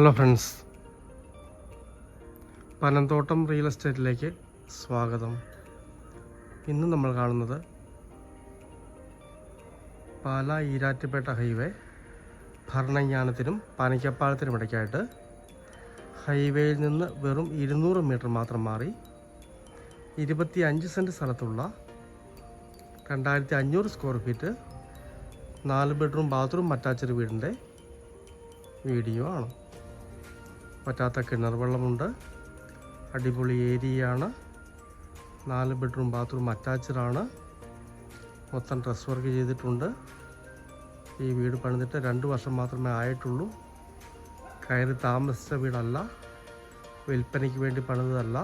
Hello friends Panamthottam real എസ്റ്റേറ്റിലേക്ക് സ്വാഗതം. ഇന്ന് നമ്മൾ കാണുന്നത് പാല ഈരാറ്റുപേട്ട ഹൈവേ ഭരണജ്ഞാനത്തിനും പനയ്ക്കപ്പാലത്തിനും ഇടയ്ക്കായിട്ട് ഹൈവേയിൽ നിന്ന് വെറും ഇരുന്നൂറ് മീറ്റർ മാത്രം മാറി ഇരുപത്തി അഞ്ച് സെന്റ് സ്ഥലത്തുള്ള രണ്ടായിരത്തി അഞ്ഞൂറ് സ്ക്വയർ ഫീറ്റ് നാല് ബെഡ്റൂം ബാത്റൂം അറ്റാച്ച്ഡ് വീടിന്റെ വീഡിയോ ആണ്. പറ്റാത്ത കിണർ വെള്ളമുണ്ട് അടിപൊളി ഏരിയയാണ്. നാല് ബെഡ്റൂം ബാത്റൂം ആണ് മൊത്തം ഡ്രസ് വർക്ക് ചെയ്തിട്ടുണ്ട്. ഈ വീട് പണിതിട്ട് രണ്ട് വർഷം മാത്രമേ ആയിട്ടുള്ളൂ. കയറി താമസിച്ച വീടല്ല. വിൽപ്പനയ്ക്ക് വേണ്ടി പണിതതല്ല.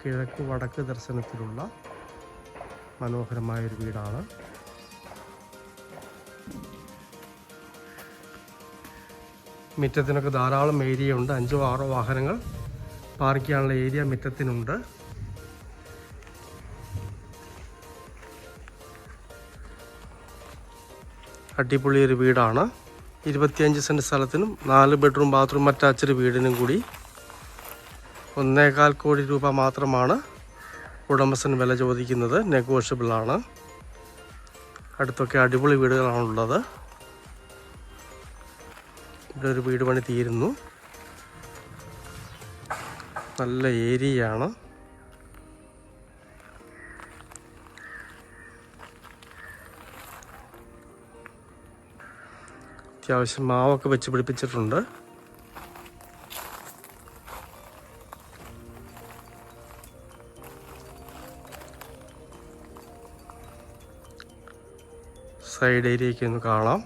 കിഴക്ക് വടക്ക് ദർശനത്തിലുള്ള മനോഹരമായൊരു വീടാണ്. മുറ്റത്തിനൊക്കെ ധാരാളം ഏരിയ ഉണ്ട്. അഞ്ചോ ആറോ വാഹനങ്ങൾ പാർക്ക് ചെയ്യാനുള്ള ഏരിയ മിറ്റത്തിനുണ്ട്. അടിപൊളി ഒരു വീടാണ്. ഇരുപത്തിയഞ്ച് സെന്റ് സ്ഥലത്തിനും നാല് ബെഡ്റൂം ബാത്റൂം അറ്റാച്ച്ഡ് വീടിനും കൂടി. ഒന്നേകാൽ കോടി രൂപ മാത്രമാണ് ഉടമസ്ഥൻ വില ചോദിക്കുന്നത്. നെഗോഷ്യബിളാണ് അടുത്തൊക്കെ അടിപൊളി വീടുകളാണുള്ളത്. ഇവിടെ ഒരു വീട് പണി തീരുന്നു നല്ല ഏരിയയാണ്. അത്യാവശ്യം മാവൊക്കെ വെച്ച് പിടിപ്പിച്ചിട്ടുണ്ട്. സൈഡ് ഏരിയയൊക്കെ ഒന്ന് കാണാം.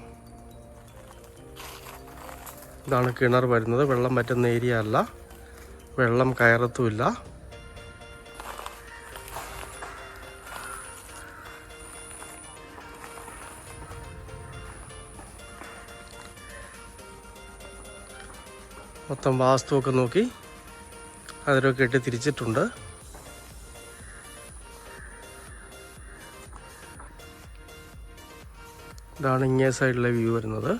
ഇതാണ് കിണർ വരുന്നത്. വെള്ളം പറ്റുന്ന ഏരിയ അല്ല. വെള്ളം കയറത്തുമില്ല. മൊത്തം വാസ്തുവൊക്കെ നോക്കി അതിലൊക്കെ ഇട്ട് തിരിച്ചിട്ടുണ്ട് ഇതാണ് ഇങ്ങേ സൈഡിലെ വ്യൂ വരുന്നത്.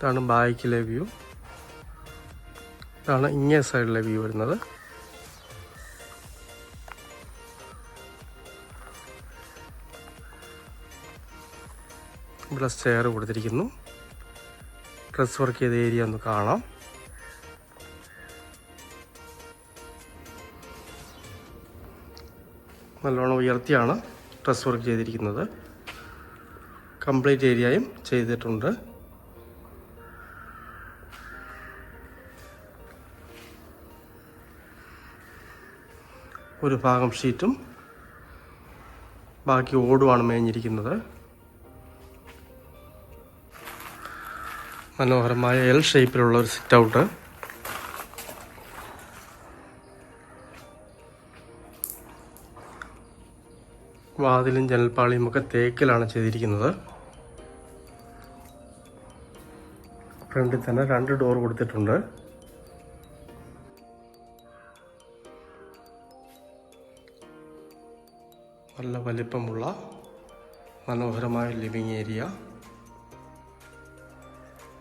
ഇതാണ് ബാക്കിലെ വ്യൂ. ഇതാണ് ഇങ്ങേ സൈഡിലെ വ്യൂ വരുന്നത്. ഇവിടെ സ്റ്റെയർ കൊടുത്തിരിക്കുന്നു. ഡ്രസ് വർക്ക് ചെയ്ത ഏരിയ ഒന്ന് കാണാം. നല്ലോണം ഉയർത്തിയാണ് ഡ്രസ് വർക്ക് ചെയ്തിരിക്കുന്നത്. കംപ്ലീറ്റ് ഏരിയയും ചെയ്തിട്ടുണ്ട്. ഒരു ഭാഗം ഷീറ്റും ബാക്കി ഓടുമാണ് മേഞ്ഞിരിക്കുന്നത്. മനോഹരമായ എൽ ഷേപ്പിലുള്ള ഒരു സിറ്റ് ഔട്ട് വാതിലും ജനൽപ്പാളിയും ഒക്കെ തേക്കിലാണ് ചെയ്തിരിക്കുന്നത്. ഫ്രണ്ടിൽ തന്നെ രണ്ട് ഡോർ കൊടുത്തിട്ടുണ്ട്. നല്ല വലിപ്പമുള്ള മനോഹരമായ ലിവിങ് ഏരിയ.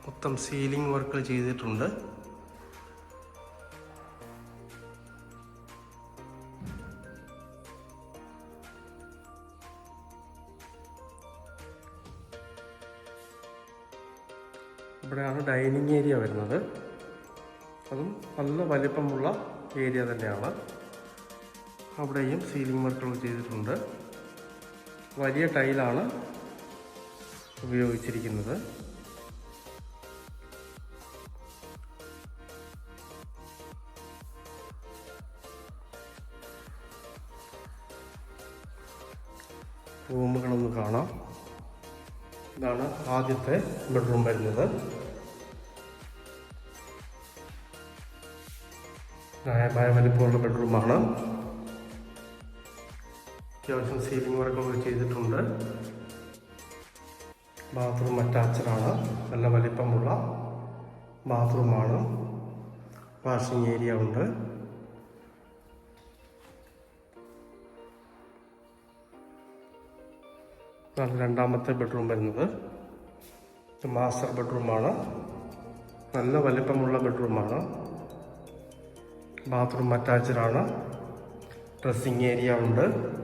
മൊത്തം സീലിംഗ് വർക്കുകൾ ചെയ്തിട്ടുണ്ട്. ഇവിടെയാണ് ഡൈനിങ് ഏരിയ വരുന്നത്. അതും നല്ല വലിപ്പമുള്ള ഏരിയ തന്നെയാണ്. അവിടെയും സീലിംഗ് വർക്കുകൾ ചെയ്തിട്ടുണ്ട്. വലിയ ടൈലാണ് ഉപയോഗിച്ചിരിക്കുന്നത്. റൂമുകളൊന്ന് കാണാം. ഇതാണ് ആദ്യത്തെ ബെഡ്റൂം വരുന്നത്. ന്യായമായ വലിപ്പമുള്ള ബെഡ്റൂമാണ് അത്യാവശ്യം സീലിംഗ് വർക്കൊക്കെ ചെയ്തിട്ടുണ്ട്. ബാത്റൂം അറ്റാച്ചഡാണ്. നല്ല വലിപ്പമുള്ള ബാത്റൂമാണ്. വാഷിംഗ് ഏരിയ ഉണ്ട്. രണ്ടാമത്തെ ബെഡ്റൂം വരുന്നത്. മാസ്റ്റർ ബെഡ്റൂമാണ്. നല്ല വലിപ്പമുള്ള ബെഡ്റൂമാണ്. ബാത്റൂം ആണ് ഡ്രസ്സിങ് ഏരിയ ഉണ്ട്.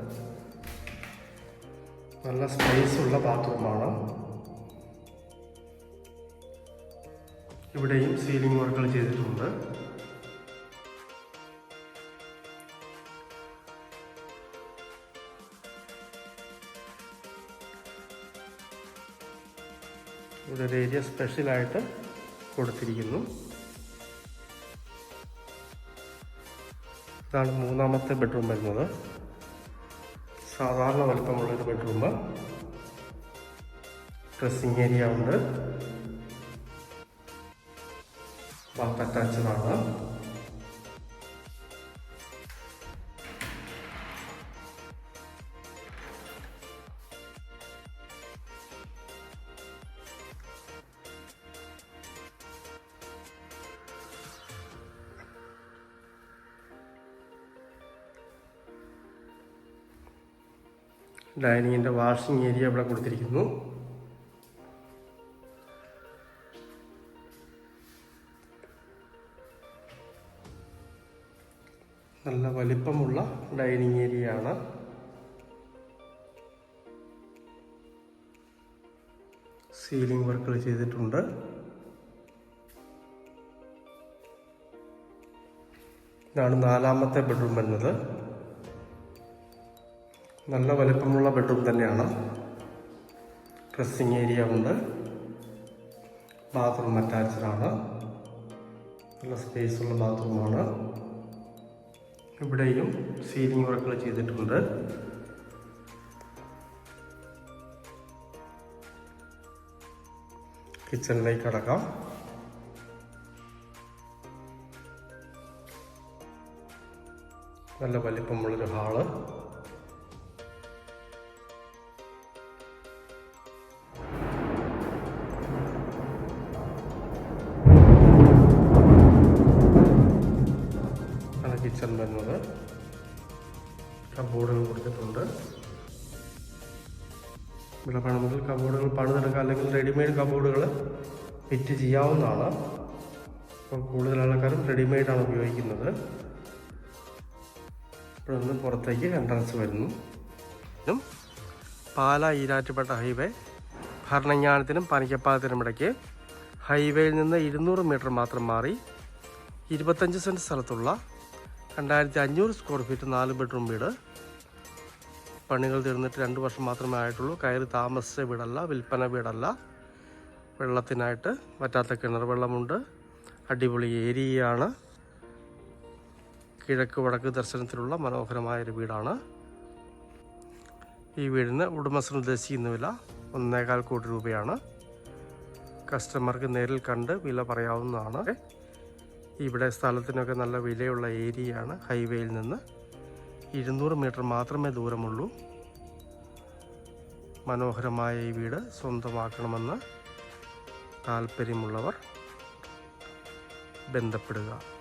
നല്ല സ്പേസ് ഉള്ള ബാത്റൂമാണ് ഇവിടെയും സീലിംഗ് വർക്കുകൾ ചെയ്തിട്ടുണ്ട്. ഇവിടെ ഒരു ഏരിയ സ്പെഷ്യലായിട്ട് കൊടുത്തിരിക്കുന്നു. ഇതാണ് മൂന്നാമത്തെ ബെഡ്റൂം വരുന്നത്. സാധാരണ വലിപ്പമുള്ളൊരു ബെഡ്റൂം ഡ്രസ്സിങ് ഏരിയ ഉണ്ട്. ബാത്ത് അറ്റാച്ച്ഡ് ഡൈനിങ്ങിന്റെ വാഷിംഗ് ഏരിയ ഇവിടെ കൊടുത്തിരിക്കുന്നു. നല്ല വലിപ്പമുള്ള ഡൈനിങ് ഏരിയ ആണ് സീലിംഗ് വർക്കുകൾ ചെയ്തിട്ടുണ്ട്. ഇതാണ് നാലാമത്തെ ബെഡ്റൂം വരുന്നത്. നല്ല വലുപ്പമുള്ള ബെഡ്റൂം തന്നെയാണ്. ഡ്രസ്സിങ് ഏരിയ ഉണ്ട്. ബാത്റൂം അറ്റാച്ച്ഡ് ആണ്. നല്ല സ്പേസ് ഉള്ള ബാത്റൂമാണ് ഇവിടെയും സീലിംഗ് വർക്കുകൾ ചെയ്തിട്ടുണ്ട്. കിച്ചണിലേക്ക് കടക്കാം നല്ല വലിപ്പമുള്ളൊരു ഹാൾ കിച്ചൺ വരുന്നത് കബോർഡുകൾ കൊടുത്തിട്ടുണ്ട്. ഇവിടെ വേണമെങ്കിൽ കബോർഡുകൾ പണിതെടുക്കുക അല്ലെങ്കിൽ റെഡിമെയ്ഡ് കബോർഡുകൾ ഫിറ്റ് ചെയ്യാവുന്നതാണ്. ഇപ്പോൾ കൂടുതൽ ആൾക്കാരും റെഡിമെയ്ഡാണ് ഉപയോഗിക്കുന്നത്. ഇവിടെ നിന്ന് പുറത്തേക്ക് എൻട്രൻസ് വരുന്നു. ഇതും പാല ഈരാറ്റുപേട്ട ഹൈവേ ഭരണങ്ങാനത്തിനും പനിക്കപ്പാലത്തിനും ഇടയ്ക്ക് ഹൈവേയിൽ നിന്ന് ഇരുന്നൂറ് മീറ്റർ മാത്രം മാറി ഇരുപത്തഞ്ച് സെന്റ് സ്ഥലത്തുള്ള രണ്ടായിരത്തി അഞ്ഞൂറ് സ്ക്വയർ ഫീറ്റ് നാല് ബെഡ്റൂം വീട്. പണികൾ തീർന്നിട്ട് രണ്ട് വർഷം മാത്രമേ ആയിട്ടുള്ളൂ. കയറി താമസിച്ച വീടല്ല വിൽപ്പന വീടല്ല. വെള്ളത്തിനായിട്ട് പറ്റാത്ത കിണർ വെള്ളമുണ്ട്. അടിപൊളി ഏരിയയാണ്. കിഴക്ക് വടക്ക് ദർശനത്തിലുള്ള മനോഹരമായൊരു വീടാണ്. ഈ വീടിന് ഉടമസ്ഥൻ ഉദ്ദേശിക്കുന്ന വില ഒന്നേകാൽ കോടി രൂപയാണ്. കസ്റ്റമർക്ക് നേരിൽ കണ്ട് വില പറയാവുന്നതാണ്. ഇവിടെ സ്ഥലത്തിനൊക്കെ നല്ല വിലയുള്ള ഏരിയയാണ്. ഹൈവേയിൽ നിന്ന് ഇരുന്നൂറ് മീറ്റർ മാത്രമേ ദൂരമുള്ളൂ. മനോഹരമായ ഈ വീട് സ്വന്തമാക്കണമെന്ന് താല്പര്യമുള്ളവർ ബന്ധപ്പെടുക.